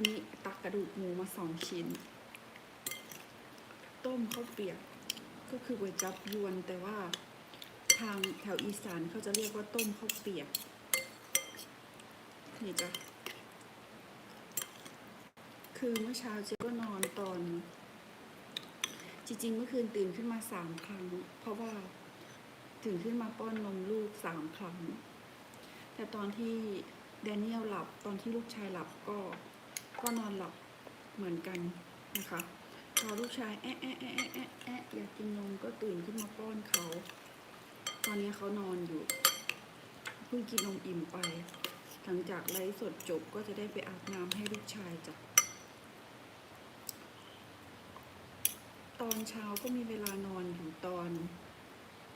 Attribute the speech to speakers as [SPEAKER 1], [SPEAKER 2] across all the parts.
[SPEAKER 1] นนี้ตักกระดูกหมูมาสองชิ้น ต้มข้าวเปียก ก็คือก๋วยจับยวน แต่ว่าทางแถวอีสานเขาจะเรียกว่าต้มข้าวเปียก นี่จ้ะคือเมื่อเช้าเจ๊ก็นอนตอน จริง ๆ เมื่อคืนตื่นขึ้นมาสามครั้ง เพราะว่าตื่นขึ้นมาป้อนนมลูกสามครั้ง แต่ตอนที่แดเนียลหลับตอนที่ลูกชายหลับก็ ก็นอนหลับเหมือนกันนะคะพอลูกชายแอะแอะแอะแอะแอะแอะอยากกินนมก็ตื่นขึ้นมาป้อนเขา ตอนนี้เขานอนอยู่เพิ่งกินนมอิ่มไป หลังจากไลฟ์สดจบก็จะได้ไปอาบน้ำให้ลูกชายจ้ะตอนเช้าก็มีเวลานอนอยู่ตอน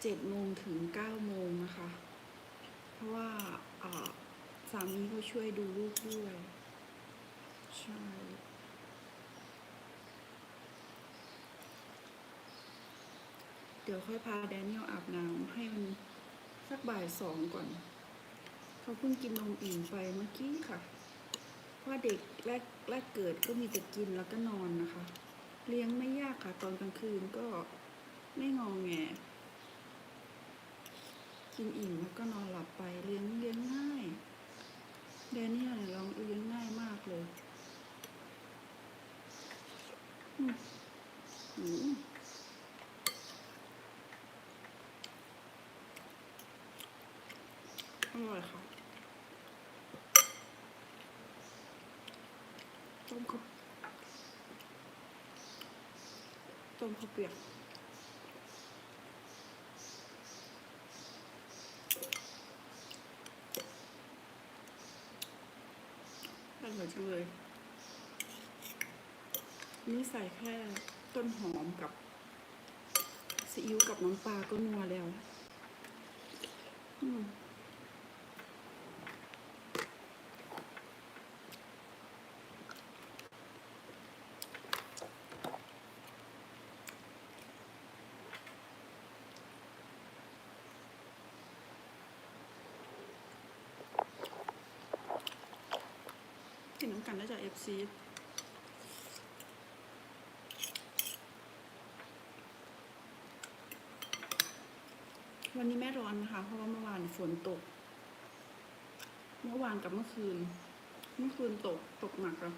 [SPEAKER 1] เจ็ดโมงถึงเก้าโมงนะคะ เพราะว่าอ่าสามีก็ช่วยดูลูกด้วย ช่เดี๋ยวค่อยพาแดเนียลอาบน้ำให้มันสักบ่ายสองก่อน เขาเพิ่งกินนมอิ่มไปเมื่อกี้ค่ะ ว่าเด็กแรกแรกเกิดก็มีแต่กินแล้วก็นอนนะคะ เลี้ยงไม่ยากค่ะ ตอนกลางคืนก็ไม่งองแง กินอิ่มแล้วก็นอนหลับไปเลี้ยงเลี้ยงง่ายแดเนียลเนี่ยลองเลี้ยงง่ายมากเลย อืมอืมอร่อยค่ นี่ใส่แค่ต้นหอมกับซีอิ๊วกับน้ำปลาก็นัวแล้วกินน้ำกันได้จากเอฟซี วันนี้แม่ร้อนนะคะ เพราะว่าเมื่อวานฝนตก เมื่อวานกับเมื่อคืน เมื่อคืนตกตกหนักอะ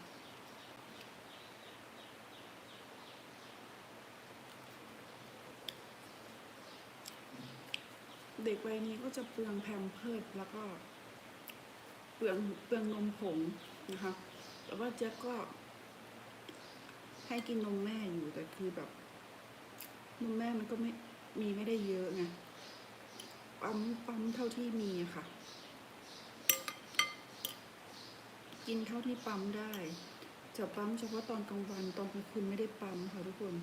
[SPEAKER 1] เด็กวัยนี้ก็จะเปลืองแพมเพิร์ดแล้วก็ เปลืองเปลืองนมผงนะคะ แต่ว่าเจ๊ก็ ให้กินนมแม่อยู่แต่คือแบบนมแม่มันก็ไม่มีไม่ได้เยอะไง ปั๊มปั๊มเท่าที่มีอะค่ะ กินเท่าที่ปั๊มได้ จะปั๊มเฉพาะตอนกลางวันตอนกลางคืนไม่ได้ปั๊มค่ะทุกคน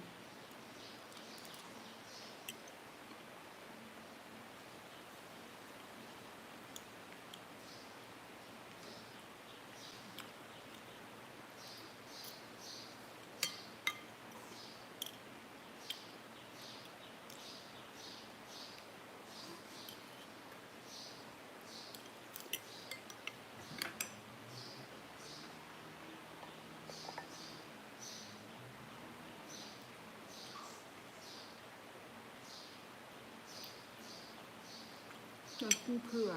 [SPEAKER 1] เราเพิ่งเผื่อ